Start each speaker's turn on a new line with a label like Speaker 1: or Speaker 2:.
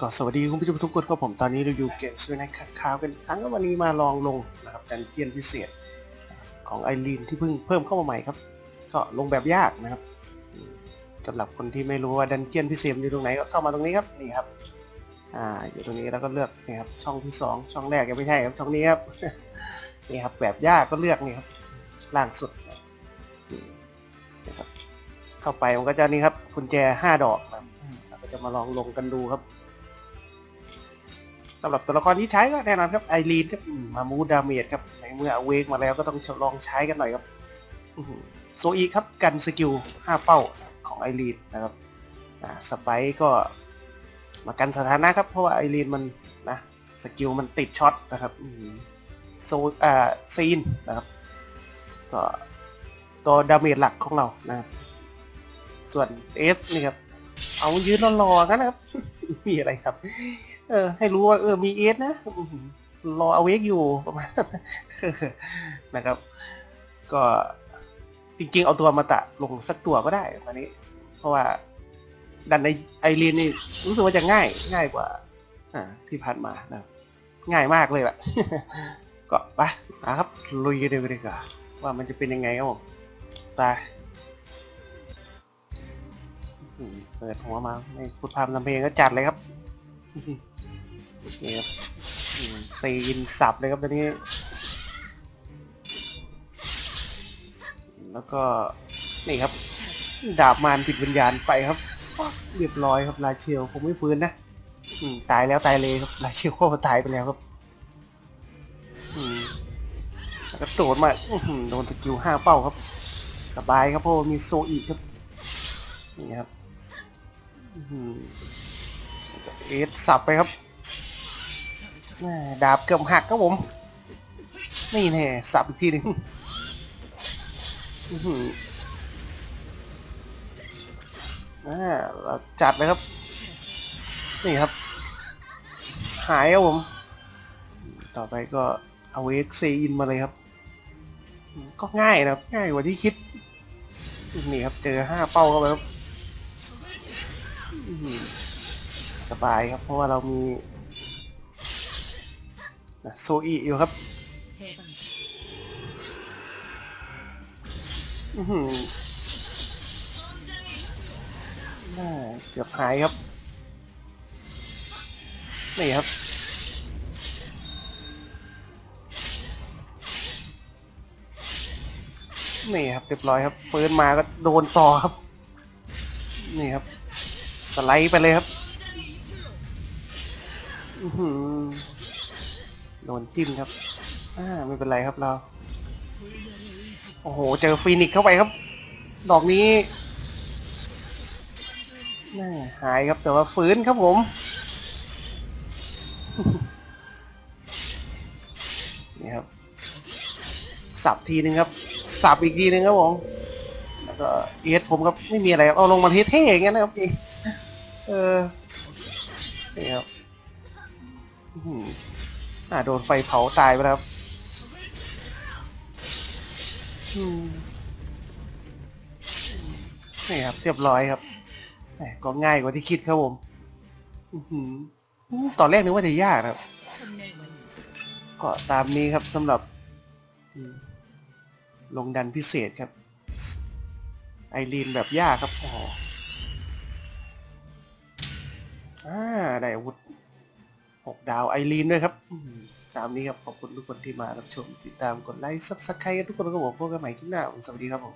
Speaker 1: ก็สวัสดีคุณผู้ชมทุกคนครับผมตอนนี้เราอยู่เกมสวินัคัดข่าวกันครั้งวันนี้มาลองลงนะครับดันเจียนพิเศษของไอรีนที่เพิ่งเพิ่มเข้ามาใหม่ครับ ก็ลงแบบยากนะครับอืมสำหรับคนที่ไม่รู้ว่าดันเจียนพิเศษอยู่ตรงไหนก็เข้ามาตรงนี้ครับนี่ครับอ่าอยู่ตรงนี้แล้วก็เลือกนี่ครับช่องที่สองช่องแรกยังไม่ใช่ครับช่องนี้ครับนี่ครับแบบยากก็เลือกนี่ครับล่างสุดนี่นะครับเข้าไปมันก็จะนี่ครับกุญแจห้าดอกนะครับอืมเราก็จะมาลองลงกันดูครับ สำหรับตัวละครที่ใช้ก็แน่นอนครับไอรีนครับมามูดาเมจครับในเมื่อเวกมาแล้วก็ต้องลองใช้กันหน่อยครับโซอีครับกันสกิล5 เป้าของไอรีนนะครับอ่าสไปก็มากันสถานะครับ เพราะว่าไอรีนมันนะสกิลมันติดช็อตนะครับโซอ่าซีนนะครับก็ตัวดาเมจหลักของเรานะครับส่วนเอสนี่ครับเอายืนรอๆกันนะครับ มีอะไรครับ เออ ให้รู้ว่าเออมีเอสนะรอเอาเวกอยู่ประมาณนะครับ ก็จริงๆ เอาตัวมาตะลงสักตัวก็ได้ตอนนี้ เพราะว่าดันในไอรีนนี่รู้สึกว่าจะง่ายง่ายกว่า อ่า ที่ผ่านมานะง่ายมากเลยแหละก็ไปนะครับลุยกันเลยดีกว่าว่ามันจะเป็นยังไงครับผมไปอื้อหือเปิดหัวมาไม่พูดพามทำเพลงก็จัดเลยครับ โอเคครับซีนสับเลยครับตอนนี้ แล้วก็นี่ครับ ดาบมารผิดวิญญาณไปครับเรียบร้อยครับลาเชียวผมไม่ฟื้นนะตายแล้วตายเลยครับลาเชียวก็ตายไปแล้วครับแล้วก็โดดมาโดนสกิลห้าเป้าครับ สบายครับเพราะมีโซอีกครับนี่ครับอื้อหือเอสสับไปครับ ดาบเกือบหักครับผม นี่แน่สับอีกทีหนึงอ่าเราจัดเลยครับ นี่ครับ หายครับผม ต่อไปก็เอาเอ็กซีอินมาเลยครับ ก็ง่ายนะครับ ง่ายกว่าที่คิด นี่ครับ เจอห้าเป้าเข้าไปครับสบายครับ เพราะว่าเรามี นะโซอีอยู่ครับอื้อหือน่าเกือบหายครับ นี่ครับ นี่ครับเรียบร้อยครับปืนมาก็โดนต่อครับ นี่ครับ สไลด์ไปเลยครับ อือหือ โดนจิ้มครับ อ่าไม่เป็นไรครับเรา โอ้โห เจอฟีนิกเข้าไปครับ ดอกนี้น่าหายครับแต่ว่าฟื้นครับผม นี่ครับ สับทีนึงครับ สับอีกทีนึงครับผม แล้วก็เอสผมครับไม่มีอะไรเอาลงมาเท่ๆอย่างเงี้นะครับพี่เออนี่ครับ อ่าโดนไฟเผาตายไปครับนี่ครับ เรียบร้อยครับแหมก็ง่ายกว่าที่คิดครับผมอื้อหือตอนแรกนึกว่าจะยากนะครับ ก็ตามนี้ครับสำหรับ ลงดันพิเศษครับ ไอรีนแบบยากครับอ๋ออาได้อาวุธ 6 ดาวไอรีนด้วยครับตามนี้ครับ ขอบคุณทุกคนที่มารับชม ติดตามกดไลค์ซับสไครต์ทุกคนก็บอกพบกันใหม่คลิปหน้าผมสวัสดีครับผม